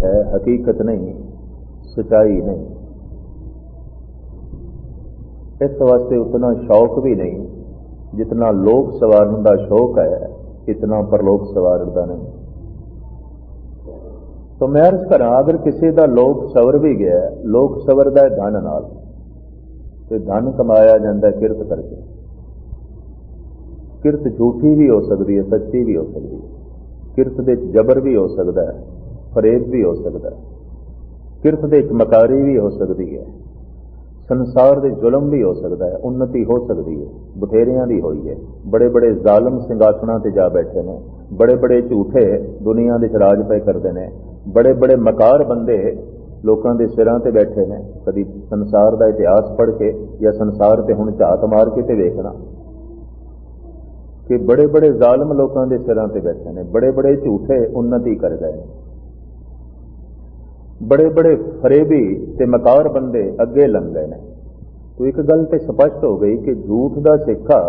है हकीकत नहीं सच्चाई नहीं इस वास्ते उतना शौक भी नहीं जितना लोक सवारण का शौक है इतना परलोक सवारण का नहीं तो मैं अर्ज करा अगर किसी का लोक सवर भी गया लोक सवरदा है धन नाल ਤੇ ਧਨ ਕਮਾਇਆ ਜਾਂਦਾ ਕਿਰਤ ਕਰਕੇ ਕਿਰਤ ਝੂਠੀ ਵੀ ਹੋ ਸਕਦੀ ਹੈ ਸੱਚੀ ਵੀ ਹੋ ਸਕਦੀ ਹੈ ਕਿਰਤ ਦੇ ਵਿੱਚ ਜ਼ਬਰ ਵੀ ਹੋ ਸਕਦਾ ਹੈ ਫਰੇਬ ਵੀ ਹੋ ਸਕਦਾ ਹੈ। ਕਿਰਤ ਦੇ ਵਿੱਚ ਮਕਾਰੀ ਵੀ ਹੋ ਸਕਦੀ ਹੈ। ਸੰਸਾਰ ਦੇ ਜ਼ੁਲਮ ਵੀ ਹੋ ਸਕਦਾ ਹੈ। ਉન્નਤੀ ਹੋ ਸਕਦੀ ਹੈ। ਬਥੇਰਿਆਂ ਦੀ ਹੋਈ ਹੈ। ਬੜੇ ਬੜੇ ਜ਼ਾਲਮ ਸਿੰਘਾਸਣਾ ਤੇ ਜਾ ਬੈਠੇ ਨੇ। ਬੜੇ ਬੜੇ ਝੂਠੇ ਦੁਨੀਆ ਦੇ ਰਾਜ ਪੈ ਕਰਦੇ ਨੇ। ਬੜੇ ਬੜੇ ਮਕਾਰ ਬੰਦੇ ਲੋਕਾਂ ਦੇ ਸਿਰਾਂ ਤੇ ਬੈਠੇ ਨੇ। ਕਦੀ ਸੰਸਾਰ ਦਾ ਇਤਿਹਾਸ ਪੜ੍ਹ ਕੇ ਜਾਂ ਸੰਸਾਰ ਤੇ ਹੁਣ ਝਾਤ ਮਾਰ ਕੇ ਤੇ ਵੇਖਣਾ। ਕਿ ਬੜੇ ਬੜੇ ਜ਼ਾਲਮ ਲੋਕਾਂ ਦੇ ਸਿਰਾਂ ਤੇ ਬੈਠੇ ਨੇ। ਬੜੇ ਬੜੇ ਝੂਠੇ ਉન્નਤੀ ਕਰ ਗਏ ਨੇ। ਬੜੇ ਬੜੇ ਫਰੇਬੀ ਤੇ ਮਕਾਰ ਬੰਦੇ ਅੱਗੇ ਲੰਘ ਗਏ ਨੇ। ਤੋ ਇੱਕ ਗੱਲ ਤੇ ਸਪਸ਼ਟ ਹੋ ਗਈ ਕਿ ਝੂਠ ਦਾ ਸਿੱਖਾ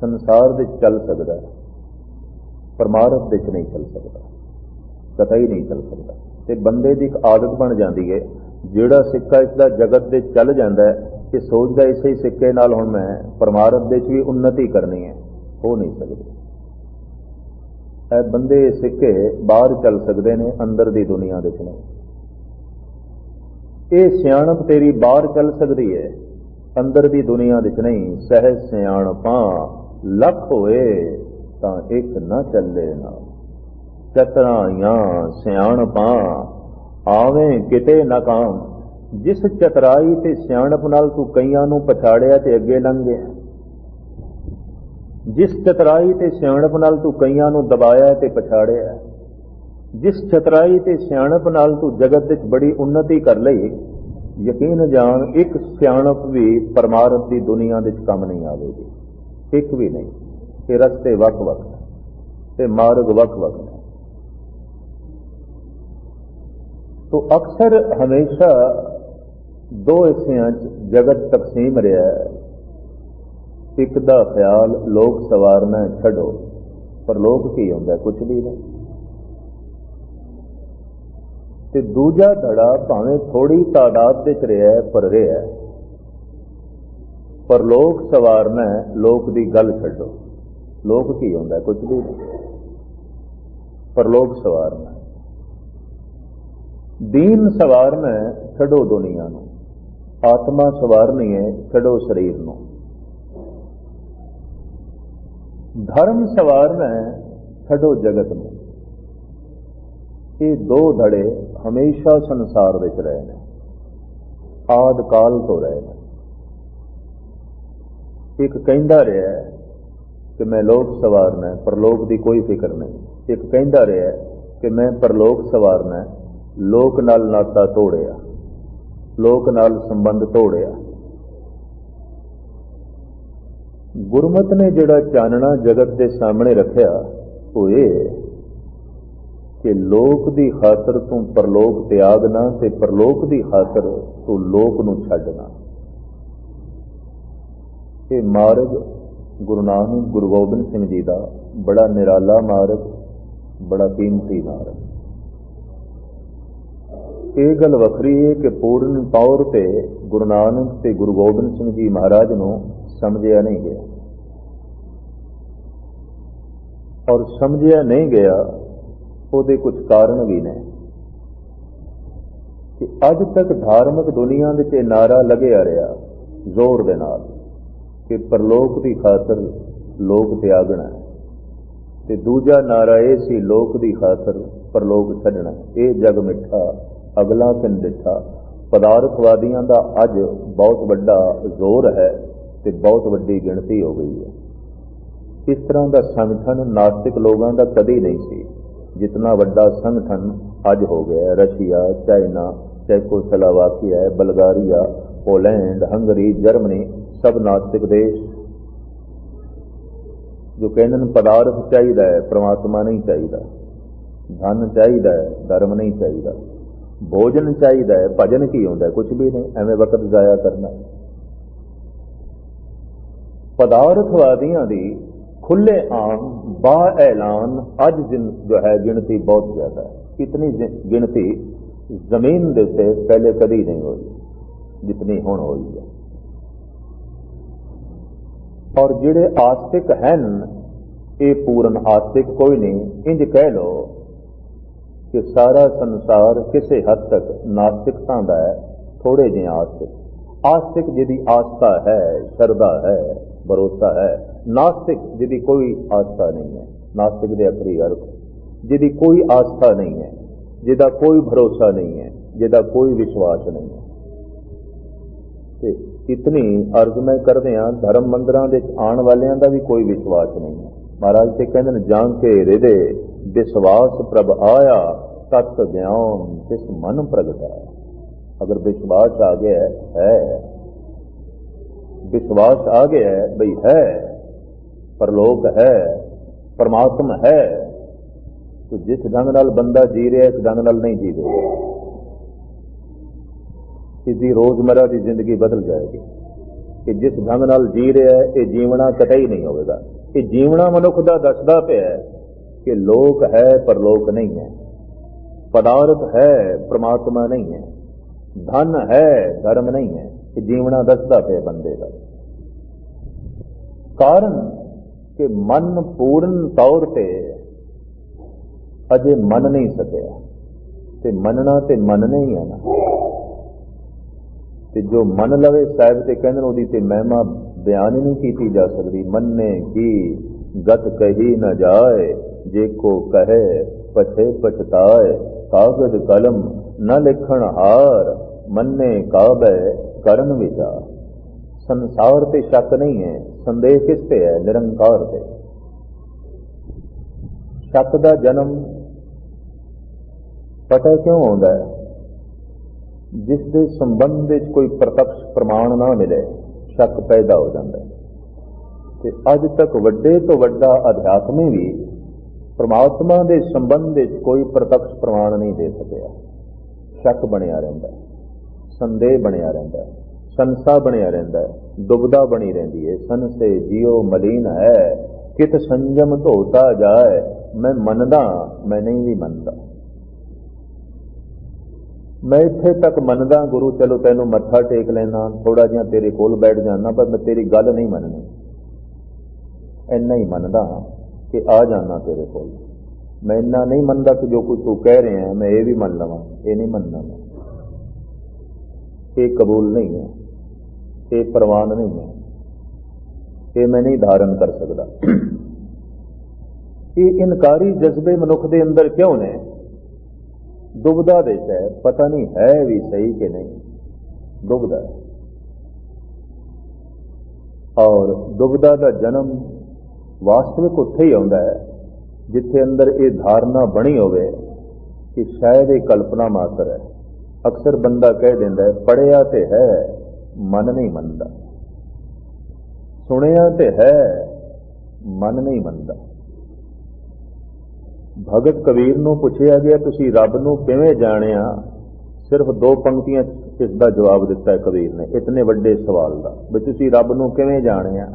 ਸੰਸਾਰ ਦੇ ਚੱਲ ਸਕਦਾ ਹੈ ਪਰਮਾਰਥ ਦੇ ਚ ਨਹੀਂ ਚੱਲ ਸਕਦਾ, ਕਤਈ ਨਹੀਂ ਚੱਲ ਸਕਦਾ। ਤੇ ਬੰਦੇ ਦੀ ਇੱਕ ਆਦਤ ਬਣ ਜਾਂਦੀ ਹੈ, ਜਿਹੜਾ ਸਿੱਕਾ ਇਸ ਦਾ ਜਗਤ ਦੇ ਚੱਲ ਜਾਂਦਾ ਹੈ ਕਿ ਸੋਚਦਾ ਇਸੇ ਹੀ ਸਿੱਕੇ ਨਾਲ ਹੁਣ ਮੈਂ ਪਰਮਾਰਥ ਦੇ ਚ ਵੀ ਉન્નਤੀ ਕਰਨੀ ਹੈ, ਹੋ ਨਹੀਂ ਸਕਦੀ। ਇਹ ਬੰਦੇ ਸਿੱਕੇ ਬਾਹਰ ਚੱਲ ਸਕਦੇ ਨੇ, ਅੰਦਰ ਦੀ ਦੁਨੀਆ ਦੇ ਚ ਨਹੀਂ। ਇਹ ਸਿਆਣਪ ਤੇਰੀ ਬਾਹਰ ਚੱਲ ਸਕਦੀ ਹੈ ਅੰਦਰ ਦੀ ਦੁਨੀਆ ਵਿੱਚ ਨਹੀਂ, ਸਹਿਜ ਸਿਆਣਪਾਂ ਲੱਖ ਹੋਏ, ਤਾਂ ਇੱਕ ਨਾ ਚੱਲੇ ਨਾ। ਚਤਰਾਈਆਂ ਸਿਆਣਪਾਂ, ਆਵੇਂ ਕਿਤੇ ਨਾ ਕਾਮ। ਜਿਸ ਚਤਰਾਈ ਤੇ ਸਿਆਣਪ ਨਾਲ ਤੂੰ ਕਈਆਂ ਨੂੰ ਪਛਾੜਿਆ ਤੇ ਅੱਗੇ ਲੰਘ ਗਿਆ। ਜਿਸ ਚਤਰਾਈ ਤੇ ਸਿਆਣਪ ਨਾਲ ਤੂੰ ਕਈਆਂ ਨੂੰ ਦਬਾਇਆ ਤੇ ਪਛਾੜਿਆ। ਜਿਸ ਚਤਰਾਈ ਤੇ ਸਿਆਣਪ ਨਾਲ ਤੂੰ ਜਗਤ ਵਿੱਚ ਬੜੀ ਉન્નਤੀ ਕਰ ਲਈ, ਯਕੀਨ ਜਾਣ ਇੱਕ ਸਿਆਣਪ ਵੀ ਪਰਮਾਰਥ ਦੀ ਦੁਨੀਆ ਵਿੱਚ ਕੰਮ ਨਹੀਂ ਆਵੇਗੀ। ਇੱਕ ਵੀ ਨਹੀਂ, ਇਹ ਰਸਤੇ ਵੱਖ-ਵੱਖ ਨੇ ਤੇ ਮਾਰਗ ਵੱਖ-ਵੱਖ ਨੇ। ਤੋ ਅਕਸਰ ਹਮੇਸ਼ਾ ਦੋ ਹਿੱਸਿਆਂ 'ਚ ਜਗਤ ਤਕਸੀਮ ਰਿਹਾ ਹੈ। ਇੱਕ ਦਾ ਖਿਆਲ ਲੋਕ ਸਵਾਰਨਾ ਛੱਡੋ, ਪਰ ਲੋਕ ਕੀ ਹੁੰਦਾ ਕੁਝ ਵੀ ਨਹੀਂ। ਤੇ ਦੂਜਾ ਧੜਾ ਭਾਵੇਂ ਥੋੜੀ ਤਾਦਾਦ ਵਿੱਚ ਰਿਹਾ ਪਰ ਰਿਹਾ ਪਰ ਲੋਕ ਸਵਾਰਨਾ ਲੋਕ ਦੀ ਗੱਲ ਛੱਡੋ। ਲੋਕ ਕੀ ਹੁੰਦਾ ਕੁਝ ਵੀ ਨਹੀਂ। ਪਰ ਲੋਕ ਸਵਾਰਨਾ ਦੀਨ ਸਵਾਰਨਾ ਛੱਡੋ ਦੁਨੀਆ ਨੂੰ। ਆਤਮਾ ਸਵਾਰਨੀ ਹੈ, ਛੱਡੋ ਸਰੀਰ ਨੂੰ। ਧਰਮ ਸਵਾਰਨਾ ਛੱਡੋ ਜਗਤ ਨੂੰ। ਇਹ ਦੋ ਧੜੇ ਹਮੇਸ਼ਾ ਸੰਸਾਰ ਵਿੱਚ ਰਹੇ ਨੇ ਆਦ ਕਾਲ ਤੋਂ ਰਹੇ ਨੇ ਇੱਕ ਕਹਿੰਦਾ ਰਿਹਾ ਕਿ ਮੈਂ ਲੋਕ ਸਵਾਰਨਾ ਪਰਲੋਕ ਦੀ ਕੋਈ ਫਿਕਰ ਨਹੀਂ। ਇੱਕ ਕਹਿੰਦਾ ਰਿਹਾ ਕਿ ਮੈਂ ਪਰਲੋਕ ਸਵਾਰਨਾ ਲੋਕ ਨਾਲ ਨਾਤਾ ਤੋੜਿਆ। ਲੋਕ ਨਾਲ ਸੰਬੰਧ ਤੋੜਿਆ। ਗੁਰਮਤ ਨੇ ਜਿਹੜਾ ਚਾਨਣਾ ਜਗਤ ਦੇ ਸਾਹਮਣੇ ਰੱਖਿਆ, ਉਹ ਇਹ ਕਿ ਲੋਕ ਦੀ ਖਾਤਰ ਤੂੰ ਪਰਲੋਕ ਤਿਆਗਣਾ ਤੇ ਪਰਲੋਕ ਦੀ ਖਾਤਰ ਤੂੰ ਲੋਕ ਨੂੰ ਛੱਡਣਾ ਇਹ ਮਾਰਗ ਗੁਰੂ ਨਾਨਕ, ਗੁਰੂ ਗੋਬਿੰਦ ਸਿੰਘ ਜੀ ਦਾ ਬੜਾ ਨਿਰਾਲਾ ਮਾਰਗ, ਬੜਾ ਕੀਮਤੀ ਮਾਰਗ। ਇਹ ਗੱਲ ਵੱਖਰੀ ਹੈ ਕਿ ਪੂਰਨ ਤੌਰ ਤੇ ਗੁਰੂ ਨਾਨਕ ਤੇ ਗੁਰੂ ਗੋਬਿੰਦ ਸਿੰਘ ਜੀ ਮਹਾਰਾਜ ਨੂੰ ਸਮਝਿਆ ਨਹੀਂ ਗਿਆ। ਔਰ ਸਮਝਿਆ ਨਹੀਂ ਗਿਆ ਉਹਦੇ ਕੁਝ ਕਾਰਨ ਵੀ ਨੇ। ਕਿ ਅੱਜ ਤੱਕ ਧਾਰਮਿਕ ਦੁਨੀਆ ਵਿੱਚ ਇਹ ਨਾਰਾ ਲੱਗਿਆ ਰਿਹਾ ਜ਼ੋਰ ਦੇ ਨਾਲ ਕਿ ਪਰਲੋਕ ਦੀ ਖਾਤਰ ਲੋਕ ਤਿਆਗਣਾ ਤੇ ਦੂਜਾ ਨਾਰਾ ਇਹ ਸੀ ਲੋਕ ਦੀ ਖਾਤਰ ਪਰਲੋਕ ਛੱਡਣਾ ਇਹ ਜਗ ਮਿੱਠਾ, ਅਗਲਾ ਕਿਨ ਦਿੱਤਾ ਪਦਾਰਥਵਾਦੀਆਂ ਦਾ ਅੱਜ ਬਹੁਤ ਵੱਡਾ ਜ਼ੋਰ ਹੈ ਤੇ ਬਹੁਤ ਵੱਡੀ ਗਿਣਤੀ ਹੋ ਗਈ ਹੈ। ਇਸ ਤਰ੍ਹਾਂ ਦਾ ਸੰਗਠਨ ਨਾਸਤਿਕ ਲੋਕਾਂ ਦਾ ਕਦੇ ਨਹੀਂ ਸੀ। ਜਿਤਨਾ ਵੱਡਾ ਸੰਗਠਨ ਅੱਜ ਹੋ ਗਿਆ ਹੈ Russia China Czechoslovakia Bulgaria Poland Hungary Germany ਸਭ ਨਾਸਤਿਕ ਦੇਸ਼ ਜੋ ਕਹਿੰਦੇ ਨੇ ਪਦਾਰਥ ਚਾਹੀਦਾ ਹੈ ਪ੍ਰਮਾਤਮਾ ਨਹੀਂ ਚਾਹੀਦਾ ਧਨ ਚਾਹੀਦਾ ਹੈ ਧਰਮ ਨਹੀਂ ਚਾਹੀਦਾ ਭੋਜਨ ਚਾਹੀਦਾ ਹੈ ਭਜਨ ਕੀ ਹੁੰਦਾ ਕੁਝ ਵੀ ਨਹੀਂ ਐਵੇਂ ਵਕਤ ਜ਼ਾਇਆ ਕਰਨਾ ਪਦਾਰਥਵਾਦੀਆਂ ਦੀ ਖੁੱਲੇ ਆਮ ਬਾ ਐਲਾਨ ਅੱਜ ਜਿਨ ਜੋ ਹੈ ਗਿਣਤੀ ਬਹੁਤ ਜ਼ਿਆਦਾ ਹੈ। ਇਤਨੀ ਗਿਣਤੀ ਜ਼ਮੀਨ ਦੇ ਉੱਤੇ ਪਹਿਲੇ ਕਦੀ ਨਹੀਂ ਹੋਈ, ਜਿਤਨੀ ਹੁਣ ਹੋਈ ਹੈ। ਔਰ ਜਿਹੜੇ ਆਸਤਿਕ ਹਨ, ਇਹ ਪੂਰਨ ਆਸਤਿਕ ਕੋਈ ਨਹੀਂ। ਇੰਜ ਕਹਿ ਲੋ ਕਿ ਸਾਰਾ ਸੰਸਾਰ ਕਿਸੇ ਹੱਦ ਤੱਕ ਨਾਸਤਿਕਤਾ ਦਾ ਹੈ ਥੋੜੇ ਜਿਹੇ ਆਸਤਿਕ। ਆਸਤਿਕ ਜਿਹਦੀ ਆਸਥਾ ਹੈ, ਸ਼ਰਧਾ ਹੈ, ਭਰੋਸਾ ਹੈ ਨਾਸਤਿਕ ਜਿਹਦੀ ਕੋਈ ਆਸਥਾ ਨਹੀਂ ਹੈ। ਨਾਸਤਿਕ ਦੇ ਅਖਰੀ ਅਰਥ ਜਿਹਦੀ ਕੋਈ ਆਸਥਾ ਨਹੀਂ ਹੈ। ਜਿਹਦਾ ਕੋਈ ਭਰੋਸਾ ਨਹੀਂ ਹੈ। ਜਿਹਦਾ ਕੋਈ ਵਿਸ਼ਵਾਸ ਨਹੀਂ ਹੈ। ਤੇ ਇਤਨੀ ਅਰਜ਼ ਮੈਂ ਕਰਦੇ ਹਾਂ ਧਰਮ ਮੰਦਰਾਂ ਦੇ ਵਿੱਚ ਆਉਣ ਵਾਲਿਆਂ ਦਾ ਵੀ ਕੋਈ ਵਿਸ਼ਵਾਸ ਨਹੀਂ ਹੈ। ਮਹਾਰਾਜ ਤੇ ਕਹਿੰਦੇ ਨੇ ਜਾਂ ਕੇ ਹਿਰਦੇ ਵਿਸ਼ਵਾਸ ਪ੍ਰਭ ਆਇਆ ਤਤ ਗਿਆਨ ਤਿਸ ਮਨ ਪ੍ਰਗਟਾਇਆ ਅਗਰ ਵਿਸ਼ਵਾਸ ਆ ਗਿਆ ਹੈ, ਹੈ। ਵਿਸ਼ਵਾਸ ਆ ਗਿਆ ਹੈ, ਬਈ ਹੈ। ਪਰਲੋਕ ਹੈ, ਪਰਮਾਤਮਾ ਹੈ। तो ਜਿਸ ਢੰਗ ਨਾਲ ਬੰਦਾ ਜੀ ਰਿਹਾ, ਇਸ ਢੰਗ ਨਾਲ ਨਹੀਂ ਜੀ ਰਿਹਾ। ਇਸਦੀ ਰੋਜ਼ਮਰਾ ਦੀ ਜ਼ਿੰਦਗੀ ਬਦਲ ਜਾਏਗੀ। ਕਿ ਜਿਸ ਢੰਗ ਨਾਲ ਜੀ ਰਿਹਾ ਹੈ ਇਹ ਜੀਵਣਾ ਕਤਈ ਨਹੀਂ ਹੋਵੇਗਾ। ਇਹ ਜੀਵਣਾ ਮਨੁੱਖ ਦਾ ਦੱਸਦਾ ਪਿਆ ਹੈ ਕਿ ਲੋਕ ਹੈ ਪਰ ਲੋਕ ਨਹੀਂ ਹੈ। ਪਦਾਰਥ ਹੈ, ਪ੍ਰਮਾਤਮਾ ਨਹੀਂ ਹੈ। ਧਨ ਹੈ, ਧਰਮ ਨਹੀਂ ਹੈ। ਇਹ ਜੀਵਣਾ ਦੱਸਦਾ ਪਿਆ ਬੰਦੇ ਦਾ। ਕਾਰਨ ਕਿ ਮਨ ਪੂਰਨ ਤੌਰ ਤੇ ਅਜੇ ਮੰਨ ਨਹੀਂ ਸਕਿਆ। ਤੇ ਮੰਨਣਾ ਤੇ ਮੰਨਣਾ ਹੀ ਹੈ ਨਾ। ਤੇ ਜੋ ਮੰਨ ਲਵੇ ਸਾਹਿਬ ਤੇ ਕਹਿੰਦੇ ਉਹਦੀ ਤੇ ਮਹਿਮਾ ਬਿਆਨ ਨਹੀਂ ਕੀਤੀ ਜਾ ਸਕਦੀ। ਮੰਨੇ ਕੀ, ਗਤ ਕਹੀ ਨਾ ਜਾਏ, ਜੇ ਕੋ ਕਹੇ, ਪਛੇ ਪਛਤਾਏ, ਕਾਗਜ਼ ਕਲਮ ਨਾ ਲਿਖਣ ਹਾਰ, ਮੰਨੇ ਕਾਬੈ ਕਰਨ ਵਿਚਾਰ। ਸੰਸਾਰ ਤੇ ਸ਼ੱਕ ਨਹੀਂ ਹੈ, ਸੰਦੇਹ ਕਿਸ ਤੇ ਹੈ? ਨਿਰੰਕਾਰ ਤੇ। ਸ਼ੱਕ ਦਾ ਜਨਮ ਪਤਾ ਕਿਉਂ ਆਉਂਦਾ ਹੈ? ਜਿਸ ਦੇ ਸੰਬੰਧ ਵਿੱਚ ਕੋਈ ਪ੍ਰਤੱਖ ਪ੍ਰਮਾਣ ਨਾ ਮਿਲੇ, ਸ਼ੱਕ ਪੈਦਾ ਹੋ ਜਾਂਦਾ ਹੈ। ਤੇ ਅੱਜ ਤੱਕ ਵੱਡੇ ਤੋਂ ਵੱਡਾ ਅਧਿਆਤਮੀ ਵੀ ਪਰਮਾਤਮਾ ਦੇ ਸੰਬੰਧ ਵਿੱਚ ਕੋਈ ਪ੍ਰਤੱਖ ਪ੍ਰਮਾਣ ਨਹੀਂ ਦੇ ਸਕਿਆ। ਸ਼ੱਕ ਬਣਿਆ ਰਹਿੰਦਾ ਸੰਦੇਹ ਬਣਿਆ ਰਹਿੰਦਾ ਸੰਸਾ ਬਣਿਆ ਰਹਿੰਦਾ ਹੈ, ਦੁਬਦਾ ਬਣੀ ਰਹਿੰਦੀ ਹੈ, ਸੰਸੇ ਜਿਉ ਮਲੀਨ ਹੈ, ਕਿਤ ਸੰਜਮ ਧੋਤਾ ਜਾਏ, ਮੈਂ ਮੰਨਦਾ, ਮੈਂ ਨਹੀਂ ਵੀ ਮੰਨਦਾ। ਮੈਂ ਇੱਥੇ ਤੱਕ ਮੰਨਦਾ, ਗੁਰੂ ਚਲੋ ਤੈਨੂੰ ਮੱਥਾ ਟੇਕ ਲੈਣਾ ਥੋੜਾ ਜਿਹਾ ਤੇਰੇ ਕੋਲ ਬੈਠ ਜਾਣਾ ਪਰ ਮੈਂ ਤੇਰੀ ਗੱਲ ਨਹੀਂ ਮੰਨਣੀ। ਇੰਨਾ ਹੀ ਮੰਨਦਾ ਕਿ ਆ ਜਾਣਾ ਤੇਰੇ ਕੋਲ। ਮੈਂ ਇੰਨਾ ਨਹੀਂ ਮੰਨਦਾ ਕਿ ਜੋ ਕੁਝ ਤੂੰ ਕਹਿ ਰਿਹਾ ਮੈਂ ਇਹ ਵੀ ਮੰਨ ਲਵਾਂ, ਇਹ ਨਹੀਂ ਮੰਨਣਾ ਮੈਂ। ਇਹ ਕਬੂਲ ਨਹੀਂ ਹੈ। ਇਹ ਪ੍ਰਵਾਨ ਨਹੀਂ ਹੈ। ਇਹ ਮੈਂ ਨਹੀਂ ਧਾਰਨ ਕਰ ਸਕਦਾ। ਇਹ ਇਨਕਾਰੀ ਜਜ਼ਬੇ ਮਨੁੱਖ ਦੇ ਅੰਦਰ ਕਿਉਂ ਨੇ? ਦੁਬਦਾ ਦੇ ਹੈ ਪਤਾ ਨਹੀਂ ਹੈ ਵੀ ਸਹੀ ਕਿ ਨਹੀਂ। ਦੁਬਦਾ। ਔਰ ਦੁਬਦਾ ਦਾ ਜਨਮ ਵਾਸਤਵਿਕ ਉੱਥੇ ਹੀ ਆਉਂਦਾ ਹੈ, ਜਿੱਥੇ ਅੰਦਰ ਇਹ ਧਾਰਨਾ ਬਣੀ ਹੋਵੇ ਕਿ ਸ਼ਾਇਦ ਇਹ ਕਲਪਨਾ ਮਾਤਰ ਹੈ। ਅਕਸਰ ਬੰਦਾ ਕਹਿ ਦਿੰਦਾ ਹੈ ਪੜਿਆ ਤੇ ਹੈ। ਮਨ ਨਹੀਂ ਮੰਨਦਾ। ਸੁਣਿਆ ਤੇ ਹੈ, ਮਨ ਨਹੀਂ ਮੰਨਦਾ। ਭਗਤ ਕਬੀਰ ਨੂੰ ਪੁੱਛਿਆ ਗਿਆ, ਤੁਸੀਂ ਰੱਬ ਨੂੰ ਕਿਵੇਂ ਜਾਣਿਆ? ਸਿਰਫ ਦੋ ਪੰਕਤੀਆਂ 'ਚ ਇਸ ਦਾ ਜਵਾਬ ਦਿੱਤਾ ਕਬੀਰ ਨੇ, ਇਤਨੇ ਵੱਡੇ ਸਵਾਲ ਦਾ, ਵੀ ਤੁਸੀਂ ਰੱਬ ਨੂੰ ਕਿਵੇਂ ਜਾਣਿਆ?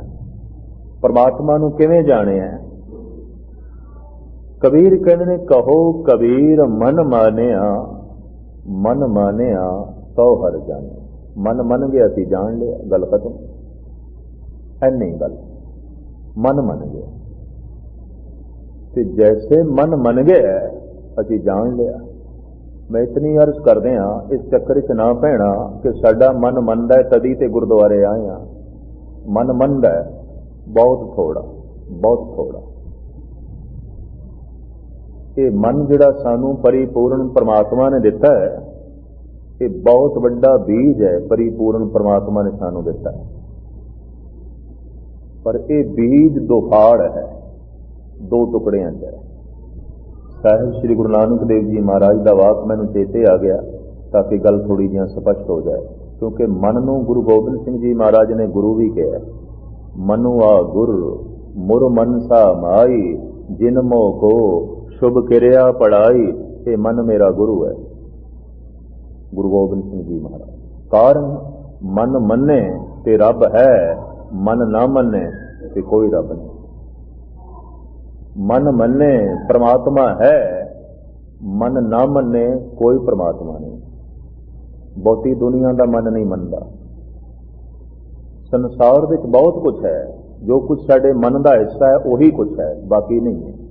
ਪਰਮਾਤਮਾ ਨੂੰ ਕਿਵੇਂ ਜਾਣਿਆ? ਕਬੀਰ ਕਹਿੰਦੇ ਨੇ, ਕਹੋ ਕਬੀਰ, ਮਨ ਮਾਨਿਆ ਮਨ ਮਾਨਿਆ ਤੋ ਹਰ ਜਾਣੇ। ਮਨ ਮੰਨ ਗਿਆ ਸੀ ਜਾਣ ਲਿਆ, ਗੱਲ ਖਤਮ। ਐਨੀ ਗੱਲ। ਮਨ ਮੰਨ ਗਿਆ ਤੇ ਜੈਸੇ ਮਨ ਮੰਨ ਗਿਆ, ਅਸੀਂ ਜਾਣ ਲਿਆ। ਮੈਂ ਇਤਨੀ ਅਰਜ਼ ਕਰਦੇ ਆ ਇਸ ਚੱਕਰ 'ਚ ਨਾ ਪੈਣਾ ਕਿ ਸਾਡਾ ਮਨ ਮੰਨਦਾ ਤਦੀ ਤੇ ਗੁਰਦੁਆਰੇ ਆਏ ਆ ਮਨ ਮੰਨਦਾ ਬਹੁਤ ਥੋੜਾ ਬਹੁਤ ਥੋੜਾ ਇਹ ਮਨ ਜਿਹੜਾ ਸਾਨੂੰ ਪਰਿਪੂਰਨ ਪ੍ਰਮਾਤਮਾ ਨੇ ਦਿੱਤਾ ਹੈ ਇਹ ਬਹੁਤ ਵੱਡਾ ਬੀਜ ਹੈ, ਪਰਿਪੂਰਨ ਪ੍ਰਮਾਤਮਾ ਨੇ ਸਾਨੂੰ ਦਿੱਤਾ। ਪਰ ਇਹ ਬੀਜ ਦੁਫਾੜ ਹੈ, ਦੋ ਟੁਕੜਿਆਂ 'ਚ ਹੈ। ਸਾਹਿਬ ਸ੍ਰੀ ਗੁਰੂ ਨਾਨਕ ਦੇਵ ਜੀ ਮਹਾਰਾਜ ਦਾ ਵਾਕ ਮੈਨੂੰ ਚੇਤੇ ਆ ਗਿਆ, ਤਾਂ ਕਿ ਗੱਲ ਥੋੜੀ ਜਿਹੀ ਸਪਸ਼ਟ ਹੋ ਜਾਏ। ਕਿਉਂਕਿ ਮਨ ਨੂੰ ਗੁਰੂ ਗੋਬਿੰਦ ਸਿੰਘ ਜੀ ਮਹਾਰਾਜ ਨੇ ਗੁਰੂ ਵੀ ਕਿਹਾ, ਮਨੁ ਆ ਗੁਰ, ਮੁਰ ਮਨਸਾ ਮਾਈ, ਜਿਨ ਮੋ ਕੋ, ਸ਼ੁਭ ਕਿਰਿਆ ਪੜਾਈ, ਇਹ ਮਨ ਮੇਰਾ ਗੁਰੂ ਹੈ। ਗੁਰੂ ਗੋਬਿੰਦ ਸਿੰਘ ਜੀ ਮਹਾਰਾਜ। ਕਾਰਨ ਮਨ ਮੰਨੇ ਤੇ ਰੱਬ ਹੈ, ਮਨ ਨਾ ਮੰਨੇ ਤੇ ਕੋਈ ਰੱਬ ਨਹੀਂ। ਮਨ ਮੰਨੇ ਪ੍ਰਮਾਤਮਾ ਹੈ, ਮਨ ਨਾ ਮੰਨੇ ਕੋਈ ਪ੍ਰਮਾਤਮਾ ਨਹੀਂ। ਬਹੁਤੀ ਦੁਨੀਆ ਦਾ ਮਨ ਨਹੀਂ ਮੰਨਦਾ। ਸੰਸਾਰ ਵਿੱਚ ਬਹੁਤ ਕੁਝ ਹੈ, ਜੋ ਕੁਝ ਸਾਡੇ ਮਨ ਦਾ ਹਿੱਸਾ ਹੈ, ਉਹੀ ਕੁਝ ਹੈ, ਬਾਕੀ ਨਹੀਂ ਹੈ।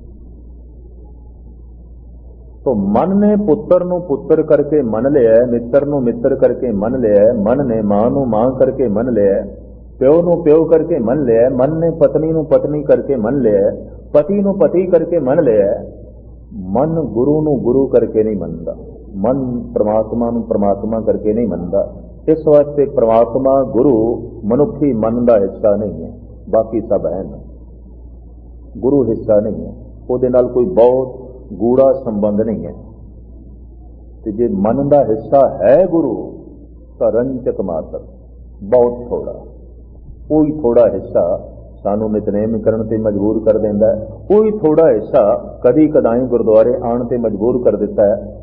ਤੋ ਮਨ ਨੇ ਪੁੱਤਰ ਨੂੰ ਪੁੱਤਰ ਕਰਕੇ ਮੰਨ ਲਿਆ, ਮਿੱਤਰ ਨੂੰ ਮਿੱਤਰ ਕਰਕੇ ਮੰਨ ਲਿਆ, ਮਨ ਨੇ ਮਾਂ ਨੂੰ ਮਾਂ ਕਰਕੇ ਮੰਨ ਲਿਆ, ਪਿਓ ਨੂੰ ਪਿਓ ਕਰਕੇ ਮੰਨ ਲਿਆ, ਮਨ ਨੇ ਪਤਨੀ ਨੂੰ ਪਤਨੀ ਕਰਕੇ ਮੰਨ ਲਿਆ, ਪਤੀ ਨੂੰ ਪਤੀ ਕਰਕੇ ਮੰਨ ਲਿਆ, ਮਨ ਗੁਰੂ ਨੂੰ ਗੁਰੂ ਕਰਕੇ ਨਹੀਂ ਮੰਨਦਾ, ਮਨ ਪ੍ਰਮਾਤਮਾ ਨੂੰ ਪ੍ਰਮਾਤਮਾ ਕਰਕੇ ਨਹੀਂ ਮੰਨਦਾ। ਇਸ ਵਾਸਤੇ ਪ੍ਰਮਾਤਮਾ, ਗੁਰੂ ਮਨੁੱਖੀ ਮਨ ਦਾ ਹਿੱਸਾ ਨਹੀਂ ਹੈ, ਬਾਕੀ ਸਭ ਹਨ ਗੁਰੂ ਹਿੱਸਾ ਨਹੀਂ ਹੈ, ਉਹਦੇ ਨਾਲ ਕੋਈ ਬਹੁਤ ਗੂੜਾ ਸੰਬੰਧ ਨਹੀਂ ਹੈ। ਤੇ ਜੇ ਮਨ ਦਾ ਹਿੱਸਾ ਹੈ ਗੁਰੂ, ਤਾਂ ਰੰਜਕ ਮਾਤਰ, ਬਹੁਤ ਥੋੜਾ ਕੋਈ ਥੋੜਾ ਹਿੱਸਾ ਸਾਨੂੰ ਨਿਤਨੇਮ ਕਰਨ ਤੇ ਮਜਬੂਰ ਕਰ ਦਿੰਦਾ ਹੈ। ਕੋਈ ਥੋੜਾ ਹਿੱਸਾ ਕਦੀ ਕਦਾਈ ਗੁਰਦੁਆਰੇ ਆਉਣ ਤੇ ਮਜਬੂਰ ਕਰ ਦਿੱਤਾ ਹੈ।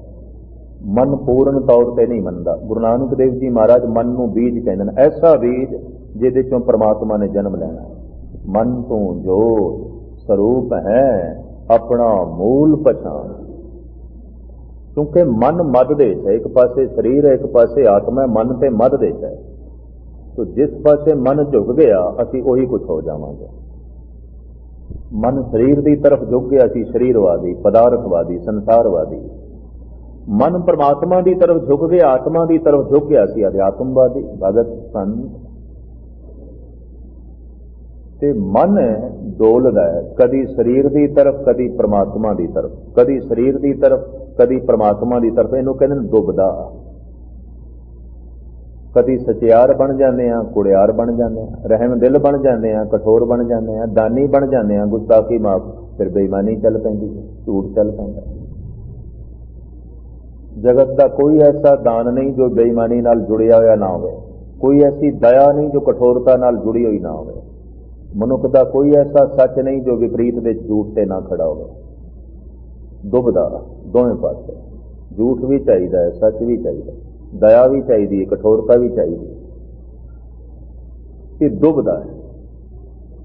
ਮਨ ਪੂਰਨ ਤੌਰ ਤੇ ਨਹੀਂ ਮੰਨਦਾ। ਗੁਰੂ ਨਾਨਕ ਦੇਵ ਜੀ ਮਹਾਰਾਜ ਮਨ ਨੂੰ ਬੀਜ ਕਹਿੰਦੇ ਨੇ। ਐਸਾ ਬੀਜ ਜਿਹਦੇ ਚੋਂ ਪ੍ਰਮਾਤਮਾ ਨੇ ਜਨਮ ਲੈਣਾ ਮਨ ਤੋਂ ਜੋ ਸਰੂਪ ਹੈ ਆਪਣਾ ਮੂਲ ਪਛਾਣ। ਕਿਉਂਕਿ ਮਨ ਮਦ ਦੇਸ਼ ਹੈ, ਇੱਕ ਪਾਸੇ ਸਰੀਰ ਹੈ, ਇੱਕ ਪਾਸੇ ਆਤਮਾ ਮਨ ਤੇ ਮਦ ਦੇਸ਼ ਹੈ। ਤੋ ਜਿਸ ਪਾਸੇ ਮਨ ਝੁਕ ਗਿਆ, ਅਸੀਂ ਉਹੀ ਕੁਝ ਹੋ ਜਾਵਾਂਗੇ। ਮਨ ਸਰੀਰ ਦੀ ਤਰਫ ਝੁਕ ਗਿਆ ਸੀ ਸਰੀਰਵਾਦੀ, ਪਦਾਰਥਵਾਦੀ, ਸੰਸਾਰਵਾਦੀ। ਮਨ ਪਰਮਾਤਮਾ ਦੀ ਤਰਫ ਝੁਕ ਗਿਆ, ਆਤਮਾ ਦੀ ਤਰਫ ਝੁਕ ਗਿਆ ਸੀ ਅਧਿਆਤਮਵਾਦੀ। ਭਗਤ ਸੰਤ ਤੇ ਮਨ ਡੋਲਦਾ ਹੈ। ਕਦੀ ਸਰੀਰ ਦੀ ਤਰਫ, ਕਦੀ ਪ੍ਰਮਾਤਮਾ ਦੀ ਤਰਫ। ਕਦੀ ਸਰੀਰ ਦੀ ਤਰਫ, ਕਦੀ ਪ੍ਰਮਾਤਮਾ ਦੀ ਤਰਫ। ਇਹਨੂੰ ਕਹਿੰਦੇ ਨੇ ਡੁੱਬਦਾ। ਕਦੀ ਸਚਿਆਰ ਬਣ ਜਾਂਦੇ ਆ ਕੁੜਿਆਰ ਬਣ ਜਾਂਦੇ ਆ ਰਹਿਮ ਦਿਲ ਬਣ ਜਾਂਦੇ ਆ ਕਠੋਰ ਬਣ ਜਾਂਦੇ ਆ ਦਾਨੀ ਬਣ ਜਾਂਦੇ ਆ ਗੁਸਤਾਖੀ ਮਾਫ। ਫਿਰ ਬੇਈਮਾਨੀ ਚੱਲ ਪੈਂਦੀ ਹੈ, ਝੂਠ ਚੱਲ ਪੈਂਦਾ ਜਗਤ ਦਾ ਕੋਈ ਐਸਾ ਦਾਨ ਨਹੀਂ ਜੋ ਬੇਈਮਾਨੀ ਨਾਲ ਜੁੜਿਆ ਹੋਇਆ ਨਾ ਹੋਵੇ। ਕੋਈ ਐਸੀ ਦਇਆ ਨਹੀਂ ਜੋ ਕਠੋਰਤਾ ਨਾਲ ਜੁੜੀ ਹੋਈ ਨਾ ਹੋਵੇ। ਮਨੁੱਖ ਦਾ ਕੋਈ ਐਸਾ ਸੱਚ ਨਹੀਂ ਜੋ ਵਿਪਰੀਤ ਦੇ ਝੂਠ ਤੇ ਨਾ ਖੜਾ ਹੋਵੇ। ਦੁਬਦਾ ਦੋਵੇਂ ਪਾਸੇ। ਝੂਠ ਵੀ ਚਾਹੀਦਾ ਹੈ, ਸੱਚ ਵੀ ਚਾਹੀਦਾ ਦਇਆ ਵੀ ਚਾਹੀਦੀ ਹੈ, ਕਠੋਰਤਾ ਵੀ ਚਾਹੀਦੀ ਹੈ। ਇਹ ਦੁਬਦਾ ਹੈ।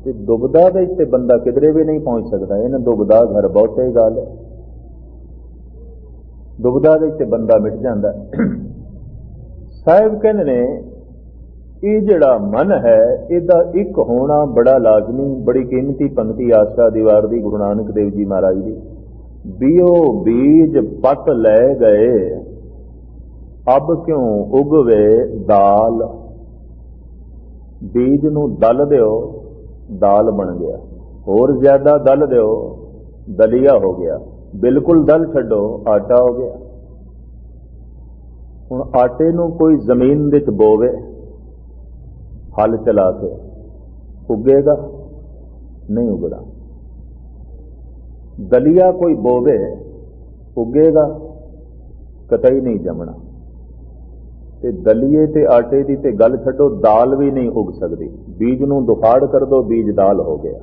ਤੇ ਦੁਬਦਾ ਦੇ ਤੇ ਬੰਦਾ ਕਿਧਰੇ ਵੀ ਨਹੀਂ ਪਹੁੰਚ ਸਕਦਾ। ਇਹਨਾਂ ਦੁਬਦਾ ਘਰ ਬਹੁਤੇ ਗੱਲ ਹੈ। ਦੁਬਦਾ ਦੇ ਤੇ ਬੰਦਾ ਮਿਟ ਜਾਂਦਾ ਸਾਹਿਬ ਕਹਿੰਦੇ ਨੇ ਇਹ ਜਿਹੜਾ ਮਨ ਹੈ, ਇਹਦਾ ਇੱਕ ਹੋਣਾ ਬੜਾ ਲਾਜ਼ਮੀ, ਬੜੀ ਕੀਮਤੀ ਪੰਕਤੀ ਆਸਾ ਦੀਵਾਰ ਦੀ ਗੁਰੂ ਨਾਨਕ ਦੇਵ ਜੀ ਮਹਾਰਾਜ ਦੀ। ਬਿਓ ਬੀਜ ਪਟ ਲੈ ਗਏ, ਅਬ ਕਿਉਂ ਉਗਵੇ ਦਾਲ? ਬੀਜ ਨੂੰ ਦਲ ਦਿਓ, ਦਾਲ ਬਣ ਗਿਆ। ਹੋਰ ਜ਼ਿਆਦਾ ਦਲ ਦਿਓ, ਦਲੀਆ ਹੋ ਗਿਆ। ਬਿਲਕੁਲ ਦਲ ਛੱਡੋ, ਆਟਾ ਹੋ ਗਿਆ। ਹੁਣ ਆਟੇ ਨੂੰ ਕੋਈ ਜ਼ਮੀਨ ਵਿੱਚ ਬੋਵੇ। ਹਲ ਚਲਾ ਕੇ ਉੱਗੇਗਾ, ਨਹੀਂ ਉਗਦਾ। ਦਲੀਆ ਕੋਈ ਬੋਵੇ, ਉੱਗੇਗਾ, ਕਤਈ ਨਹੀਂ ਜਮਣਾ। ਤੇ ਦਲੀਏ ਤੇ ਆਟੇ ਦੀ ਤੇ ਗੱਲ ਛੱਡੋ, ਦਾਲ ਵੀ ਨਹੀਂ ਉਗ ਸਕਦੀ। ਬੀਜ ਨੂੰ ਦੁਫਾੜ ਕਰ ਦੋ, ਬੀਜ ਦਾਲ ਹੋ ਗਿਆ।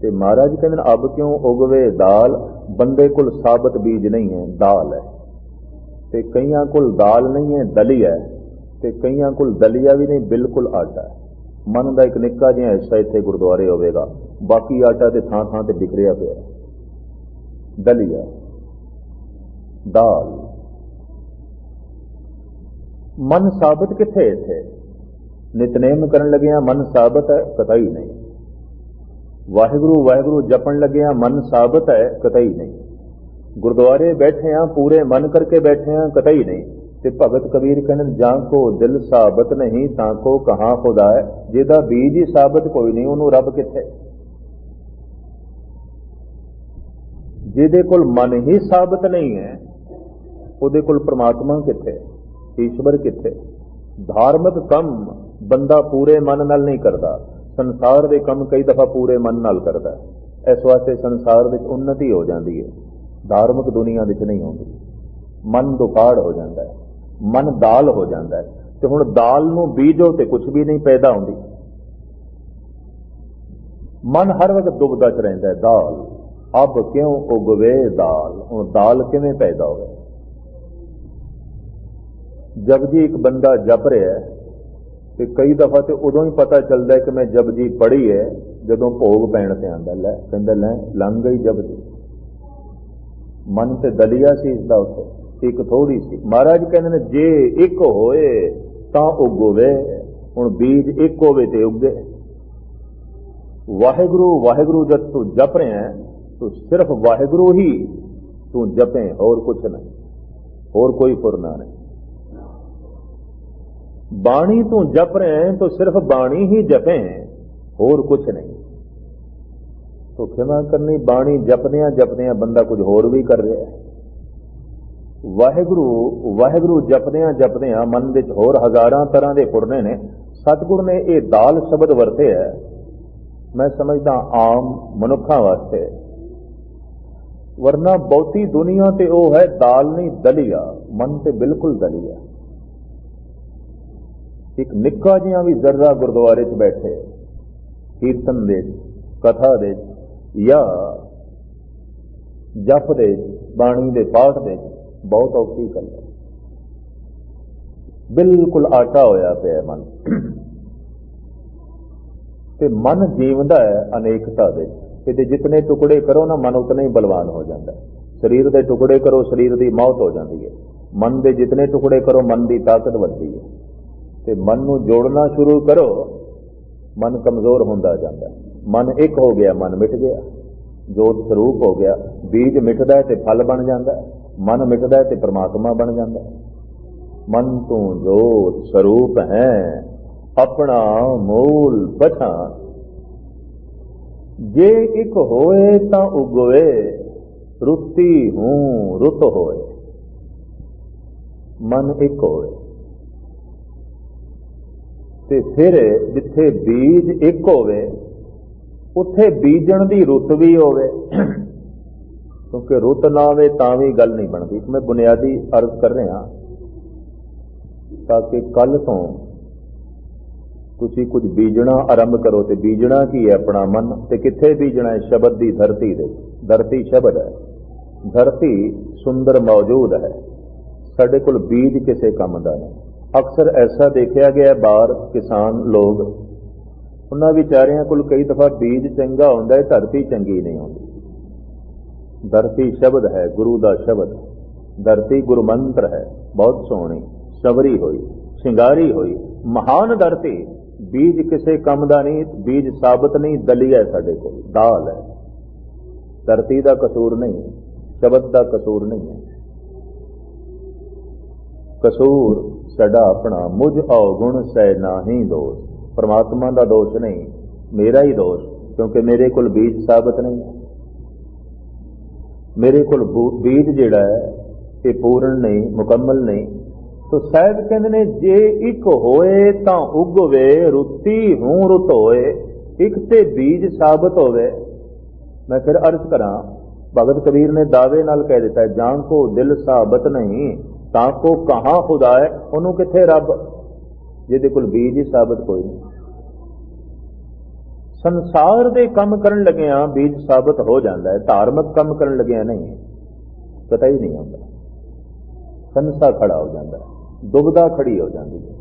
ਤੇ ਮਹਾਰਾਜ ਕਹਿੰਦੇ ਨੇ, ਅਬ ਕਿਉਂ ਉਗਵੇ ਦਾਲ? ਬੰਦੇ ਕੋਲ ਸਾਬਤ ਬੀਜ ਨਹੀਂ ਹੈ, ਦਾਲ ਹੈ। ਤੇ ਕਈਆਂ ਕੋਲ ਦਾਲ ਨਹੀਂ ਹੈ ਦਲੀਆ ਹੈ। ਤੇ ਕਈਆਂ ਕੋਲ ਦਲੀਆ ਵੀ ਨਹੀਂ, ਬਿਲਕੁਲ ਆਟਾ ਹੈ। ਮਨ ਦਾ ਇੱਕ ਨਿੱਕਾ ਜਿਹਾ ਹਿੱਸਾ ਇੱਥੇ ਗੁਰਦੁਆਰੇ ਹੋਵੇਗਾ। ਬਾਕੀ ਆਟਾ ਤੇ ਥਾਂ ਥਾਂ ਤੇ ਬਿਖਰਿਆ ਪਿਆ ਦਲੀਆ, ਦਾਲ। ਮਨ ਸਾਬਤ ਕਿੱਥੇ ਇੱਥੇ? ਨਿਤਨੇਮ ਕਰਨ ਲੱਗਿਆ ਮਨ ਸਾਬਤ ਹੈ, ਕਤਈ ਨਹੀਂ। ਵਾਹਿਗੁਰੂ ਵਾਹਿਗੁਰੂ ਜਪਣ ਲੱਗਿਆ ਮਨ ਸਾਬਤ ਹੈ, ਕਤਈ ਨਹੀਂ। ਗੁਰਦੁਆਰੇ ਬੈਠੇ ਆ, ਪੂਰੇ ਮਨ ਕਰਕੇ ਬੈਠੇ ਆ, ਕਤਈ ਨਹੀਂ। ਤੇ ਭਗਤ ਕਬੀਰ ਕਹਿੰਦੇ ਜਾਂ ਕੋ ਦਿਲ ਸਾਬਤ ਨਹੀਂ, ਤਾਂ ਕੋ ਕਹਾਂ ਖੁਦਾ ਹੈ? ਜਿਹਦਾ ਬੀਜ ਹੀ ਸਾਬਤ ਕੋਈ ਨਹੀਂ, ਉਹਨੂੰ ਰੱਬ ਕਿੱਥੇ? ਜਿਹਦੇ ਕੋਲ ਮਨ ਹੀ ਸਾਬਤ ਨਹੀਂ ਹੈ, ਉਹਦੇ ਕੋਲ ਪ੍ਰਮਾਤਮਾ ਕਿੱਥੇ? ਈਸ਼ਵਰ ਕਿੱਥੇ? ਧਾਰਮਿਕ ਕੰਮ ਬੰਦਾ ਪੂਰੇ ਮਨ ਨਾਲ ਨਹੀਂ ਕਰਦਾ। ਸੰਸਾਰ ਦੇ ਕੰਮ ਕਈ ਦਫਾ ਪੂਰੇ ਮਨ ਨਾਲ ਕਰਦਾ। ਇਸ ਵਾਸਤੇ ਸੰਸਾਰ ਵਿੱਚ ਉન્નਤੀ ਹੋ ਜਾਂਦੀ ਹੈ। ਧਾਰਮਿਕ ਦੁਨੀਆ ਵਿੱਚ ਨਹੀਂ ਹੁੰਦੀ। ਮਨ ਦੁਕਾੜ ਹੋ ਜਾਂਦਾ ਹੈ। ਮਨ ਦਾਲ ਹੋ ਜਾਂਦਾ ਹੈ। ਤੇ ਹੁਣ ਦਾਲ ਨੂੰ ਬੀਜੋ ਤੇ ਕੁਝ ਵੀ ਨਹੀਂ ਪੈਦਾ ਹੁੰਦੀ। ਮਨ ਹਰ ਵਕਤ ਦੁਬਦਾ ਚ ਰਹਿੰਦਾ ਹੈ। ਦਾਲ, ਅਬ ਕਿਉਂ ਉਗਵੇ ਦਾਲ? ਹੁਣ ਦਾਲ ਕਿਵੇਂ ਪੈਦਾ ਹੋਵੇ? ਜਪਜੀ ਇੱਕ ਬੰਦਾ ਜਪ ਰਿਹਾ ਤੇ ਕਈ ਦਫਾ ਤੇ ਉਦੋਂ ਹੀ ਪਤਾ ਚੱਲਦਾ ਕਿ ਮੈਂ ਜਬ ਜੀ ਪੜ੍ਹੀ ਹੈ, ਜਦੋਂ ਭੋਗ ਪੈਣ ਤੇ ਆਂਦਾ ਲੈ, ਕਹਿੰਦਾ, ਲੈ, ਲੰਘ ਗਈ ਜਬ ਜੀ। ਮਨ ਤੇ ਦਲੀਆ ਸੀ ਇਸ ਦਾ ਉੱਤੇ। ਇੱਕ ਥੋੜੀ ਸੀ। ਮਹਾਰਾਜ ਕਹਿੰਦੇ ਨੇ, ਜੇ ਇੱਕ ਹੋਏ ਤਾਂ ਉਗੋਵੇ। ਹੁਣ ਬੀਜ ਇੱਕ ਹੋਵੇ ਤੇ ਉੱਗੇ। ਵਾਹਿਗੁਰੂ ਵਾਹਿਗੁਰੂ ਜਦ ਤੂੰ ਜਪ ਰਿਹਾ ਹੈ, ਤੂੰ ਸਿਰਫ ਵਾਹਿਗੁਰੂ ਹੀ ਤੂੰ ਜਪੇ, ਹੋਰ ਕੁਝ ਨਹੀਂ। ਹੋਰ ਕੋਈ ਫੁਰਨਾ ਨਹੀਂ ਬਾਣੀ ਤੂੰ ਜਪ ਰਿਹਾ ਹੈ, ਤਾਂ ਸਿਰਫ ਬਾਣੀ ਹੀ ਜਪੇ, ਹੋਰ ਕੁਝ ਨਹੀਂ। ਤੋ ਖਿਮਾ ਕਰਨੀ, ਬਾਣੀ ਜਪਦਿਆਂ ਜਪਦਿਆਂ ਬੰਦਾ ਕੁਝ ਹੋਰ ਵੀ ਕਰ ਰਿਹਾ ਹੈ। ਵਾਹਿਗੁਰੂ ਵਾਹਿਗੁਰੂ ਜਪਦਿਆਂ ਜਪਦਿਆਂ ਮਨ ਵਿੱਚ ਹੋਰ ਹਜ਼ਾਰਾਂ ਤਰ੍ਹਾਂ ਦੇ ਫੁਰਨੇ ਨੇ। ਸਤਿਗੁਰ ਨੇ ਇਹ ਦਾਲ ਸ਼ਬਦ ਵਰਤੇ ਹੈ। ਮੈਂ ਸਮਝਦਾ ਆਮ ਮਨੁੱਖਾਂ ਵਾਸਤੇ। ਵਰਨਾ ਬਹੁਤੀ ਦੁਨੀਆ ਤੇ ਉਹ ਹੈ ਦਾਲ ਨਹੀਂ, ਦਲੀਆ। ਮਨ ਤੇ ਬਿਲਕੁਲ ਦਲੀਆ। ਇੱਕ ਨਿੱਕਾ ਜਿਹਾ ਵੀ ਜ਼ਰਰਾ ਗੁਰਦੁਆਰੇ 'ਚ ਬੈਠੇ, ਕੀਰਤਨ ਦੇ, ਕਥਾ ਦੇ, ਜਾਂ ਜਪ ਦੇ, ਬਾਣੀ ਦੇ ਪਾਠ ਦੇ ਬਹੁਤ ਔਖੀ ਗੱਲ ਹੈ। ਬਿਲਕੁਲ ਆਟਾ ਹੋਇਆ ਪਿਆ ਮਨ। ਤੇ ਮਨ ਜੀਵਦਾ ਹੈ ਅਨੇਕਤਾ ਦੇ। ਤੇ ਜਿਤਨੇ ਟੁਕੜੇ ਕਰੋ ਨਾ, ਮਨ ਉਤਨਾ ਹੀ ਬਲਵਾਨ ਹੋ ਜਾਂਦਾ ਸਰੀਰ ਦੇ ਟੁਕੜੇ ਕਰੋ, ਸਰੀਰ ਦੀ ਮੌਤ ਹੋ ਜਾਂਦੀ ਹੈ। ਮਨ ਦੇ ਜਿਤਨੇ ਟੁਕੜੇ ਕਰੋ, ਮਨ ਦੀ ਤਾਕਤ ਵੱਧਦੀ ਹੈ। ਤੇ ਮਨ ਨੂੰ ਜੋੜਨਾ ਸ਼ੁਰੂ ਕਰੋ, ਮਨ ਕਮਜ਼ੋਰ ਹੁੰਦਾ ਜਾਂਦਾ ਮਨ ਇੱਕ ਹੋ ਗਿਆ, ਮਨ ਮਿਟ ਗਿਆ। ਜੋਤ ਸਰੂਪ ਹੋ ਗਿਆ। ਬੀਜ ਮਿਟਦਾ ਤੇ ਫਲ ਬਣ ਜਾਂਦਾ ਮਨ ਮਿਟਦਾ ਤੇ ਪ੍ਰਮਾਤਮਾ ਬਣ ਜਾਂਦਾ ਮਨ ਤੋਂ ਜੋਤ ਸਰੂਪ ਹੈ, ਆਪਣਾ ਮੂਲ ਪਛਾਣ। ਜੇ ਇੱਕ ਹੋਏ ਤਾਂ ਉਗਵੇ, ਰੁੱਤੀ ਹੂੰ ਰੁੱਤ ਹੋਏ। ਮਨ ਇੱਕ ਹੋਵੇ। ਤੇ ਫਿਰ ਜਿੱਥੇ ਬੀਜ ਇੱਕ ਹੋਵੇ, ਉੱਥੇ ਬੀਜਣ ਦੀ ਰੁੱਤ ਵੀ ਹੋਵੇ। ਕਿਉਂਕਿ ਰੁੱਤ ਨਾ ਆਵੇ ਤਾਂ ਵੀ ਗੱਲ ਨਹੀਂ ਬਣਦੀ। ਮੈਂ ਬੁਨਿਆਦੀ ਅਰਜ਼ ਕਰ ਰਿਹਾ ਤਾਂ ਕਿ ਕੱਲ ਤੋਂ ਤੁਸੀਂ ਕੁਝ ਬੀਜਣਾ ਆਰੰਭ ਕਰੋ ਤੇ ਬੀਜਣਾ ਕੀ ਹੈ ਆਪਣਾ ਮਨ ਤੇ ਕਿੱਥੇ ਬੀਜਣਾ ਹੈ? ਸ਼ਬਦ ਦੀ ਧਰਤੀ ਦੇ ਧਰਤੀ ਸ਼ਬਦ ਹੈ। ਧਰਤੀ ਸੁੰਦਰ ਮੌਜੂਦ ਹੈ। ਸਾਡੇ ਕੋਲ ਬੀਜ ਕਿਸੇ ਕੰਮ ਦਾ ਨਹੀਂ। ਅਕਸਰ ਐਸਾ ਦੇਖਿਆ ਗਿਆ ਬਾਹਰ ਕਿਸਾਨ ਲੋਕ, ਉਹਨਾਂ ਵਿਚਾਰਿਆਂ ਕੋਲ ਕਈ ਦਫਾ ਬੀਜ ਚੰਗਾ ਹੁੰਦਾ ਹੈ, ਧਰਤੀ ਚੰਗੀ ਨਹੀਂ ਹੁੰਦੀ। ਧਰਤੀ ਸ਼ਬਦ ਹੈ, ਗੁਰੂ ਦਾ ਸ਼ਬਦ। ਧਰਤੀ ਗੁਰਮੰਤਰ ਹੈ, ਬਹੁਤ ਸੋਹਣੀ ਸਬਰੀ ਹੋਈ, ਸ਼ਿੰਗਾਰੀ ਹੋਈ, ਮਹਾਨ ਧਰਤੀ। ਬੀਜ ਕਿਸੇ ਕੰਮ ਦਾ ਨਹੀਂ, ਬੀਜ ਸਾਬਤ ਨਹੀਂ ਦਲੀਆ ਹੈ ਸਾਡੇ ਕੋਲ, ਦਾਲ ਹੈ। ਧਰਤੀ ਦਾ ਕਸੂਰ ਨਹੀਂ, ਸ਼ਬਦ ਦਾ ਕਸੂਰ ਨਹੀਂ ਹੈ। ਕਸੂਰ ਸਾਡਾ ਆਪਣਾ, ਮੁਝ ਔਗੁਣ ਸੈ ਨਾਹੀ ਦੋਸ਼। ਪਰਮਾਤਮਾ ਦਾ ਦੋਸ਼ ਨਹੀਂ, ਮੇਰਾ ਹੀ ਦੋਸ਼, ਕਿਉਂਕਿ ਮੇਰੇ ਕੋਲ ਬੀਜ ਸਾਬਤ ਨਹੀਂ। ਹੈ ਮੇਰੇ ਕੋਲ ਬੀਜ ਜਿਹੜਾ ਹੈ, ਇਹ ਪੂਰਨ ਨਹੀਂ, ਮੁਕੰਮਲ ਨਹੀਂ। ਤੋ ਸਾਹਿਬ ਕਹਿੰਦੇ ਨੇ, ਜੇ ਇੱਕ ਹੋਏ ਤਾਂ ਉਗਵੇ, ਰੁੱਤੀ ਹੂੰ ਰੁੱਤ ਹੋਏ, ਇੱਕ ਤੇ ਬੀਜ ਸਾਬਤ ਹੋਵੇ। ਮੈਂ ਫਿਰ ਅਰਜ਼ ਕਰਾਂ, ਭਗਤ ਕਬੀਰ ਨੇ ਦਾਅਵੇ ਨਾਲ ਕਹਿ ਦਿੱਤਾ ਜਾਂ ਕੋ ਦਿਲ ਸਾਬਤ ਨਹੀਂ, ਤਾਂ ਕੋ ਕਹਾਂ ਖੁਦਾ ਹੈ, ਉਹਨੂੰ ਕਿੱਥੇ ਰੱਬ? ਜਿਹਦੇ ਕੋਲ ਬੀਜ ਹੀ ਸਾਬਤ ਕੋਈ ਨਹੀਂ। ਸੰਸਾਰ ਦੇ ਕੰਮ ਕਰਨ ਲੱਗਿਆਂ ਬੀਜ ਸਾਬਤ ਹੋ ਜਾਂਦਾ ਹੈ, ਧਾਰਮਿਕ ਕੰਮ ਕਰਨ ਲੱਗਿਆਂ ਨਹੀਂ, ਪਤਾ ਹੀ ਨਹੀਂ ਆਉਂਦਾ ਸੰਸਾ ਖੜਾ ਹੋ ਜਾਂਦਾ ਹੈ, ਦੁਬਦਾ ਖੜੀ ਹੋ ਜਾਂਦੀ ਹੈ।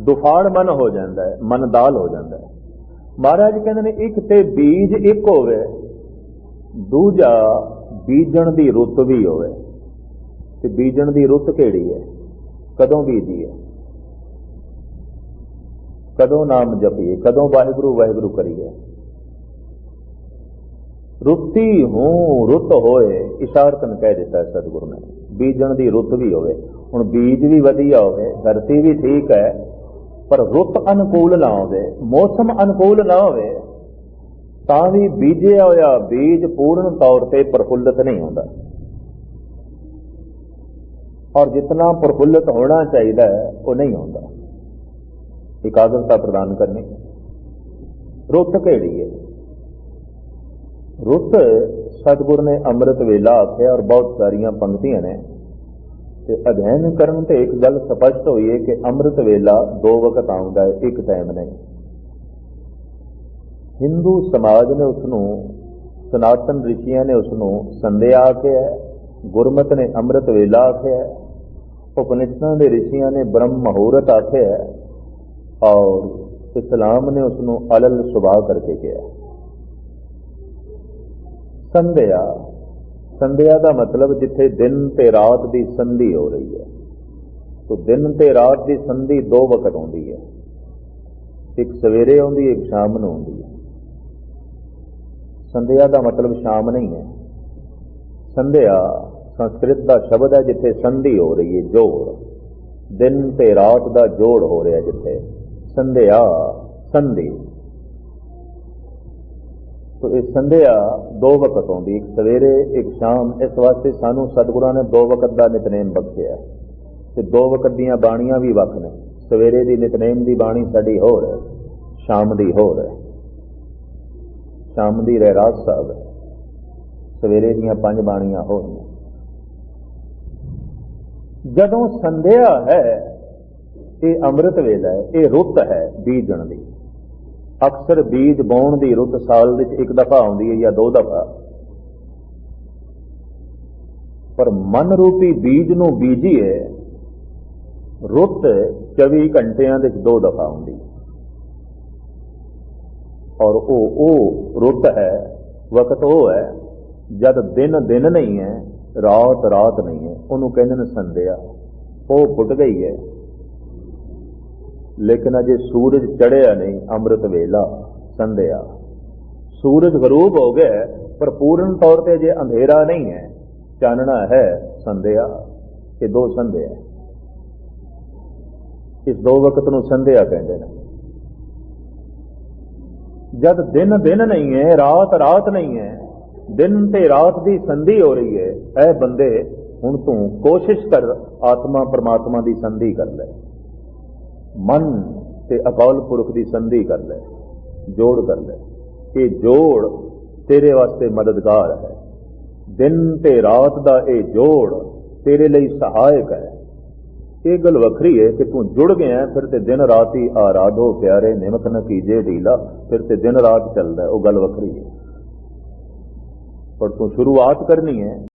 ਦੁਫਾੜ ਮਨ ਹੋ ਜਾਂਦਾ ਹੈ, ਮਨ ਦਾਲ ਹੋ ਜਾਂਦਾ ਹੈ। ਮਹਾਰਾਜ ਕਹਿੰਦੇ ਨੇ, ਇੱਕ ਤੇ ਬੀਜ ਇੱਕ ਹੋਵੇ, ਦੂਜਾ ਬੀਜਣ ਦੀ ਰੁੱਤ ਵੀ ਹੋਵੇ। ਤੇ ਬੀਜਣ ਦੀ ਰੁੱਤ ਕਿਹੜੀ ਹੈ? ਕਦੋਂ ਬੀਜੀ ਹੈ? ਕਦੋਂ ਨਾਮ ਜਪੀਏ, ਕਦੋਂ ਵਾਹਿਗੁਰੂ ਵਾਹਿਗੁਰੂ ਕਰੀਏ? ਰੁੱਤੀ ਹੂੰ, ਰੁੱਤ ਹੋਏ, ਇਸ਼ਾਰਤਨ ਕਹਿ ਦਿੱਤਾ ਸਤਿਗੁਰੂ ਨੇ। ਬੀਜਣ ਦੀ ਰੁੱਤ ਵੀ ਹੋਵੇ, ਹੁਣ ਬੀਜ ਵੀ ਵਧੀਆ ਹੋਵੇ, ਧਰਤੀ ਵੀ ਠੀਕ ਹੈ, ਪਰ ਰੁੱਤ ਅਨੁਕੂਲ ਨਾ ਹੋਵੇ, ਮੌਸਮ ਅਨੁਕੂਲ ਨਾ ਹੋਵੇ, ਤਾਂ ਵੀ ਬੀਜਿਆ ਹੋਇਆ ਬੀਜ ਪੂਰਨ ਤੌਰ ਤੇ ਪ੍ਰਫੁੱਲਤ ਨਹੀਂ ਹੁੰਦਾ। ਔਰ ਜਿੰਨਾ ਪ੍ਰਫੁੱਲਤ ਹੋਣਾ ਚਾਹੀਦਾ ਹੈ, ਉਹ ਨਹੀਂ ਹੁੰਦਾ। ਇਕਾਗਰਤਾ ਪ੍ਰਦਾਨ ਕਰਨੀ। ਰੁੱਤ ਕਿਹੜੀ ਹੈ? ਰੁੱਤ ਸਤਿਗੁਰ ਨੇ ਅੰਮ੍ਰਿਤ ਵੇਲਾ ਆਖਿਆ ਔਰ ਬਹੁਤ ਸਾਰੀਆਂ ਪੰਕਤੀਆਂ ਨੇ। ਤੇ ਅਧਿਐਨ ਕਰਨ ਤੇ ਇੱਕ ਗੱਲ ਸਪਸ਼ਟ ਹੋਈ ਹੈ ਕਿ ਅੰਮ੍ਰਿਤ ਵੇਲਾ ਦੋ ਵਕਤ ਆਉਂਦਾ ਹੈ, ਇੱਕ ਟਾਈਮ ਨਹੀਂ। ਹਿੰਦੂ ਸਮਾਜ ਨੇ ਉਸ ਨੂੰ ਸਨਾਤਨ ਰਿਸ਼ੀਆਂ ਨੇ ਉਸ ਨੂੰ ਸੰਧਿਆ ਆਖਿਆ ਗੁਰਮਤ ਨੇ ਅੰਮ੍ਰਿਤ ਵੇਲਾ ਆਖਿਆ ਉਪਨਿਸ਼ਦਾਂ ਦੇ ਰਿਸ਼ੀਆਂ ਨੇ ਬ੍ਰਹਮ ਮਹੂਰਤ ਆਖਿਆ ਔਰ ਇਸਲਾਮ ਨੇ ਉਸ ਨੂੰ ਅਲਲ ਸੁਭਾ ਕਰਕੇ ਕਿਹਾ। ਸੰਧਿਆ। ਸੰਧਿਆ ਦਾ ਮਤਲਬ ਜਿੱਥੇ ਦਿਨ ਤੇ ਰਾਤ ਦੀ ਸੰਧੀ ਹੋ ਰਹੀ ਹੈ। ਤੋ ਦਿਨ ਤੇ ਰਾਤ ਦੀ ਸੰਧੀ ਦੋ ਵਕਤ ਆਉਂਦੀ ਹੈ। ਇੱਕ ਸਵੇਰੇ ਆਉਂਦੀ ਇੱਕ ਸ਼ਾਮ ਨੂੰ ਆਉਂਦੀ ਹੈ। ਸੰਧਿਆ ਦਾ ਮਤਲਬ ਸ਼ਾਮ ਨਹੀਂ ਹੈ। ਸੰਧਿਆ ਸੰਸਕ੍ਰਿਤ ਦਾ ਸ਼ਬਦ ਹੈ ਜਿੱਥੇ ਸੰਧੀ ਹੋ ਰਹੀ ਹੈ, ਜੋੜ। ਦਿਨ ਤੇ ਰਾਤ ਦਾ ਜੋੜ ਹੋ ਰਿਹਾ ਜਿੱਥੇ। ਸੰਧਿਆ, ਸੰਧੀ। ਤੋ ਇਹ ਸੰਧਿਆ ਦੋ ਵਕਤ ਆਉਂਦੀ, ਇੱਕ ਸਵੇਰੇ, ਇੱਕ ਸ਼ਾਮ। ਇਸ ਵਾਸਤੇ ਸਾਨੂੰ ਸਤਿਗੁਰਾਂ ਨੇ ਦੋ ਵਕਤ ਦਾ ਨਿਤਨੇਮ ਬਖਸ਼ਿਆ। ਤੇ ਦੋ ਵਕਤ ਦੀਆਂ ਬਾਣੀਆਂ ਵੀ ਵੱਖ ਨੇ। ਸਵੇਰੇ ਦੀ ਨਿਤਨੇਮ ਦੀ ਬਾਣੀ ਸਾਡੀ ਹੋਰ ਹੈ, ਸ਼ਾਮ ਦੀ ਹੋਰ ਹੈ। ਸ਼ਾਮ ਦੀ ਰਹਿਰਾਸ ਸਾਹਿਬ ਹੈ। ਸਵੇਰੇ ਦੀਆਂ ਪੰਜ ਬਾਣੀਆਂ ਹੋਰ ਨੇ। ਜਦੋਂ ਸੰਧਿਆ ਹੈ ਇਹ ਅੰਮ੍ਰਿਤ ਵੇਲਾ ਹੈ, ਇਹ ਰੁੱਤ ਹੈ ਬੀਜਣ ਦੀ ਅਕਸਰ ਬੀਜ ਬੋਣ ਦੀ ਰੁੱਤ ਸਾਲ ਵਿੱਚ ਇੱਕ ਦਫਾ ਆਉਂਦੀ ਹੈ ਜਾਂ ਦੋ ਦਫਾ। ਪਰ ਮਨ ਰੂਪੀ ਬੀਜ ਨੂੰ ਬੀਜੀਏ, ਰੁੱਤ 24 ਘੰਟਿਆਂ ਦੇ ਵਿੱਚ ਦੋ ਦਫਾ ਆਉਂਦੀ। ਹੈ ਔਰ ਉਹ ਉਹ ਰੁੱਤ ਹੈ, ਵਕਤ ਉਹ ਹੈ, ਜਦ ਦਿਨ ਦਿਨ ਨਹੀਂ ਹੈ, ਰਾਤ ਰਾਤ ਨਹੀਂ ਹੈ, ਉਹਨੂੰ ਕਹਿੰਦੇ ਨੇ ਸੰਧਿਆ। ਉਹ ਫੁੱਟ ਗਈ ਹੈ। ਲੇਕਿਨ ਅਜੇ ਸੂਰਜ ਚੜਿਆ ਨਹੀਂ, ਅੰਮ੍ਰਿਤ ਵੇਲਾ, ਸੰਧਿਆ। ਸੂਰਜ ਗਰੂਬ ਹੋ ਗਿਆ, ਪਰ ਪੂਰਨ ਤੌਰ ਤੇ ਜੇ ਅੰਧੇਰਾ ਨਹੀਂ ਹੈ। ਚਾਨਣਾ ਹੈ ਸੰਧਿਆ, ਇਹ ਦੋ ਸੰਧਿਆ ਇਸ ਦੋ ਵਕਤ ਨੂੰ ਸੰਧਿਆ ਕਹਿੰਦੇ ਨੇ। ਜਦ ਦਿਨ ਦਿਨ ਨਹੀਂ ਹੈ, ਰਾਤ ਰਾਤ ਨਹੀਂ ਹੈ, ਦਿਨ ਤੇ ਰਾਤ ਦੀ ਸੰਧੀ ਹੋ ਰਹੀ ਹੈ ਐ ਬੰਦੇ ਹੁਣ ਤੂੰ ਕੋਸ਼ਿਸ਼ ਕਰ, ਆਤਮਾ ਪਰਮਾਤਮਾ ਦੀ ਸੰਧੀ ਕਰ ਲੈ। ਮਨ ਤੇ ਅਕਾਲ ਪੁਰਖ ਦੀ ਸੰਧੀ ਕਰ ਲੈ, ਜੋੜ ਕਰ ਲੈ। ਇਹ ਜੋੜ ਤੇਰੇ ਵਾਸਤੇ ਮਦਦਗਾਰ ਹੈ। ਦਿਨ ਤੇ ਰਾਤ ਦਾ ਇਹ ਜੋੜ ਤੇਰੇ ਲਈ ਸਹਾਇਕ ਹੈ। ਇਹ ਗੱਲ ਵੱਖਰੀ ਹੈ ਕਿ ਤੂੰ ਜੁੜ ਗਿਆ ਫਿਰ ਤੇ ਦਿਨ ਰਾਤ ਹੀ ਆਰਾਧੋ ਪਿਆਰੇ, ਨਿਮਕ ਨ ਕੀਜੇ ਢੀਲਾ, ਫਿਰ ਤੇ ਦਿਨ ਰਾਤ ਚੱਲਦਾ ਉਹ ਗੱਲ ਵੱਖਰੀ ਹੈ। ਪਰ ਤੂੰ ਸ਼ੁਰੂਆਤ ਕਰਨੀ ਹੈ।